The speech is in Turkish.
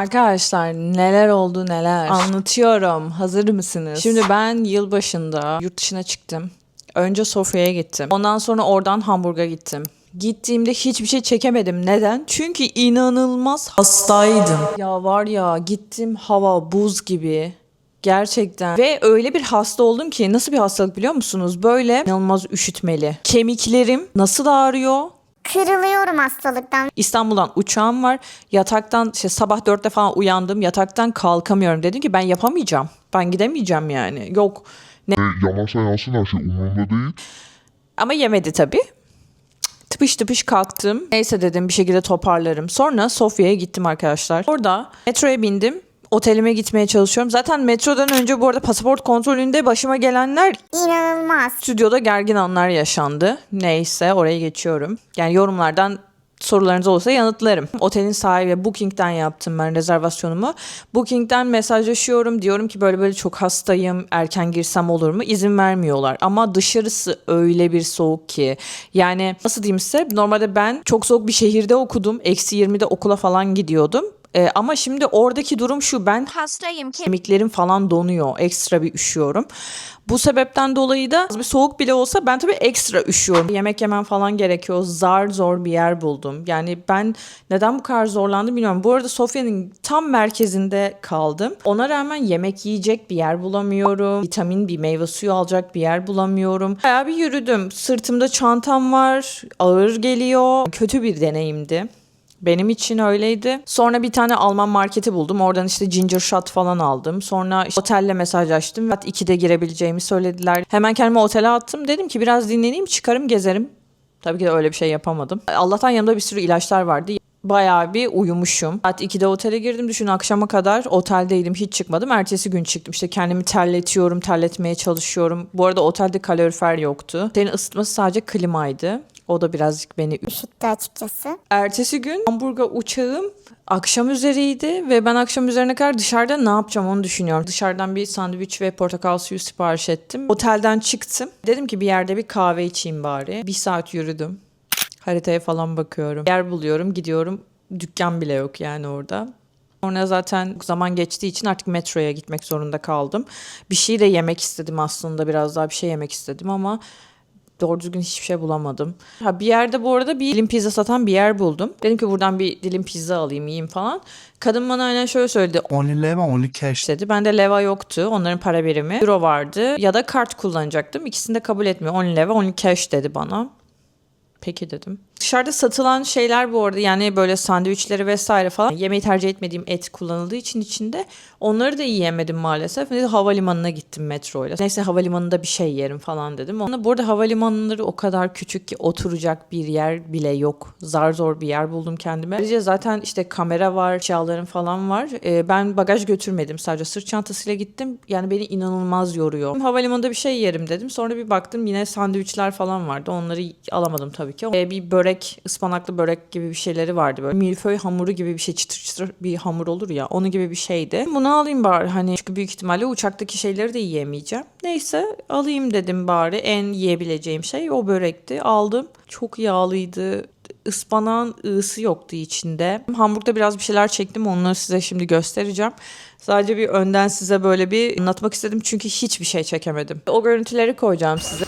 Arkadaşlar neler oldu neler. Anlatıyorum. Hazır mısınız? Şimdi ben yılbaşında yurt dışına çıktım. Önce Sofya'ya gittim. Ondan sonra oradan Hamburg'a gittim. Gittiğimde hiçbir şey çekemedim. Neden? Çünkü inanılmaz hastaydım. Ya var ya gittim hava buz gibi. Gerçekten. Ve öyle bir hasta oldum ki nasıl bir hastalık biliyor musunuz? Böyle inanılmaz üşütmeli. Kemiklerim nasıl ağrıyor? Kırılıyorum hastalıktan. İstanbul'dan uçağım var. Yataktan işte sabah dörtte falan uyandım. Yataktan kalkamıyorum. Dedim ki ben yapamayacağım. Ben gidemeyeceğim yani. Yok. Ne? E, yanarsa yansın her şey umurumda değil. Ama yemedi tabii. Tıpış tıpış kalktım. Neyse dedim bir şekilde toparlarım. Sonra Sofya'ya gittim arkadaşlar. Orada metroya bindim. Otelime gitmeye çalışıyorum. Zaten metrodan önce bu arada pasaport kontrolünde başıma gelenler İnanılmaz. Stüdyoda gergin anlar yaşandı. Neyse oraya geçiyorum. Yani yorumlardan sorularınız olursa yanıtlarım. Otelin sahibi Booking'den yaptım ben rezervasyonumu. Booking'den mesajlaşıyorum. Diyorum ki böyle böyle çok hastayım. Erken girsem olur mu? İzin vermiyorlar. Ama dışarısı öyle bir soğuk ki. Yani nasıl diyeyim size? Normalde ben çok soğuk bir şehirde okudum. Eksi 20'de okula falan gidiyordum. Ee, ama şimdi oradaki durum şu. Ben Hastayım kemiklerim falan donuyor. Ekstra bir üşüyorum. Bu sebepten dolayı da bir soğuk bile olsa ben tabii ekstra üşüyorum. Yemek yemem falan gerekiyor. Zar zor bir yer buldum. Yani ben neden bu kadar zorlandım bilmiyorum. Bu arada Sofya'nın tam merkezinde kaldım. Ona rağmen yemek yiyecek bir yer bulamıyorum. Vitamin bir meyve suyu alacak bir yer bulamıyorum. Bayağı bir yürüdüm. Sırtımda çantam var. Ağır geliyor. Kötü bir deneyimdi. Benim için öyleydi. Sonra bir tane Alman marketi buldum. Oradan işte ginger shot falan aldım. Sonra işte otelle mesajlaştım. Saat 2'de girebileceğimi söylediler. Hemen kendimi otele attım. Dedim ki biraz dinleneyim çıkarım gezerim. Tabii ki de öyle bir şey yapamadım. Allah'tan yanımda bir sürü ilaçlar vardı. Bayağı bir uyumuşum. Saat 2'de otele girdim. Düşün akşama kadar oteldeydim. Hiç çıkmadım. Ertesi gün çıktım. İşte kendimi terletiyorum, terletmeye çalışıyorum. Bu arada otelde kalorifer yoktu. Senin ısıtması sadece klimaydı. O da birazcık beni Üşüttü açıkçası. Ertesi gün Hamburg'a uçağım akşam üzeriydi ve ben akşam üzerine kadar dışarıda ne yapacağım onu düşünüyorum. Dışarıdan bir sandviç ve portakal suyu sipariş ettim. Otelden çıktım. Dedim ki bir yerde bir kahve içeyim bari. Bir saat yürüdüm. Haritaya falan bakıyorum. Yer buluyorum, gidiyorum. Dükkan bile yok yani orada. Sonra zaten zaman geçtiği için artık metroya gitmek zorunda kaldım. Bir şey de yemek istedim aslında. Biraz daha bir şey yemek istedim ama doğru düzgün hiçbir şey bulamadım. Ha bir yerde bu arada bir dilim pizza satan bir yer buldum. Dedim ki buradan bir dilim pizza alayım yiyeyim falan. Kadın bana aynen şöyle söyledi. Only leva, only cash. dedi. Bende leva yoktu. Onların para birimi. Euro vardı ya da kart kullanacaktım. İkisini de kabul etmiyor. Only leva, only cash dedi bana. Peki dedim. Dışarıda satılan şeyler bu arada yani böyle sandviçleri vesaire falan yemeği tercih etmediğim et kullanıldığı için içinde onları da yiyemedim maalesef. Ve havalimanına gittim metroyla. Neyse havalimanında bir şey yerim falan dedim. Ona bu arada havalimanları o kadar küçük ki oturacak bir yer bile yok. Zar zor bir yer buldum kendime. Ayrıca zaten işte kamera var, eşyalarım falan var. Ee, ben bagaj götürmedim. Sadece sırt çantasıyla gittim. Yani beni inanılmaz yoruyor. Havalimanında bir şey yerim dedim. Sonra bir baktım yine sandviçler falan vardı. Onları alamadım tabii ki. Ee, bir börek, ıspanaklı börek gibi bir şeyleri vardı böyle. Milföy hamuru gibi bir şey çıtır çıtır bir hamur olur ya. Onu gibi bir şeydi. Bunu alayım bari hani çünkü büyük ihtimalle uçaktaki şeyleri de yiyemeyeceğim. Neyse alayım dedim bari. En yiyebileceğim şey o börekti. Aldım. Çok yağlıydı. Ispanağın ığısı yoktu içinde. Hamburg'da biraz bir şeyler çektim. Onları size şimdi göstereceğim. Sadece bir önden size böyle bir anlatmak istedim çünkü hiçbir şey çekemedim. O görüntüleri koyacağım size.